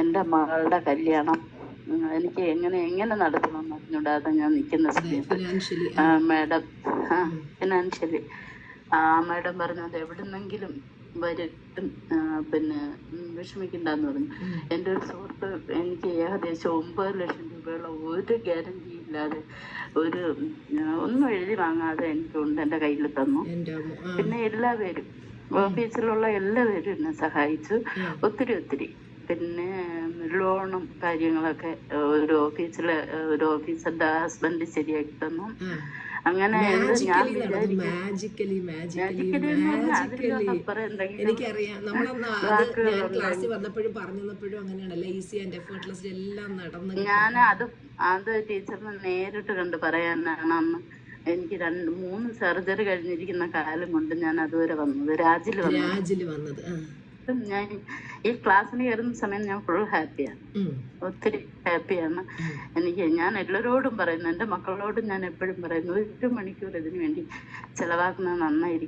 എന്റെ മകളുടെ കല്യാണം. എനിക്ക് എങ്ങനെ എങ്ങനെ നടത്തണമെന്ന് അറിഞ്ഞൂടാതെ ഞാൻ നിൽക്കുന്ന സമയത്ത്. ഫിനാൻഷ്യലി. ആ, മാഡം ആ ഫിനാൻഷ്യലി. ആ മാഡം പറഞ്ഞത് എവിടുന്നെങ്കിലും വരും പിന്നെ വിഷമിക്കണ്ടെന്ന് പറഞ്ഞു. എന്റെ ഒരു സുഹൃത്ത് എനിക്ക് ഏകദേശം ഒമ്പത് ലക്ഷം രൂപയുള്ള ഒരു ഗ്യാരണ്ടി ഇല്ലാതെ ഒരു ഒന്നും എഴുതി വാങ്ങാതെ എനിക്കുണ്ട് എന്റെ കയ്യിൽ തന്നു. പിന്നെ എല്ലാവരും ഓഫീസിലുള്ള എല്ലാവരും എന്നെ സഹായിച്ചു. ഒത്തിരി ഒത്തിരി. പിന്നെ ലോണും കാര്യങ്ങളൊക്കെ ഒരു ഓഫീസിലെ ഒരു ഓഫീസിന്റെ ഹസ്ബൻഡ് ശരിയാക്കി തന്നു. അങ്ങനെ എനിക്കറിയാം നമ്മളന്ന് ഞാൻ ക്ലാസ്സിൽ വന്നപ്പോഴും അങ്ങനെയാണല്ലോ ഈസി ആൻഡ് എഫേർട്ട്ലെസ് എല്ലാം നടന്ന് ഞാൻ അത് അത് ടീച്ചറിനെ നേരിട്ട് കണ്ട് പറയാനാണ് അന്ന്. എനിക്ക് രണ്ട് മൂന്ന് സർജറി കഴിഞ്ഞിരിക്കുന്ന കാലം കൊണ്ട് ഞാൻ അതുവരെ വന്നത് രാജിൽ വന്നത്. രാജിൽ വന്നത് ഇപ്പം ഞാൻ ഈ ക്ലാസ്സിന് കയറുന്ന സമയം ഞാൻ ഫുൾ ഹാപ്പിയാണ്. ഒത്തിരി ഹാപ്പിയാണ് എനിക്ക് ഞാൻ എല്ലാവരോടും പറയുന്നു എന്റെ മക്കളോടും ഞാൻ എപ്പോഴും പറയുന്നു ഒരു മണിക്കൂർ ഇതിനു വേണ്ടി ചിലവാക്കുന്നത് നന്നായിരിക്കും.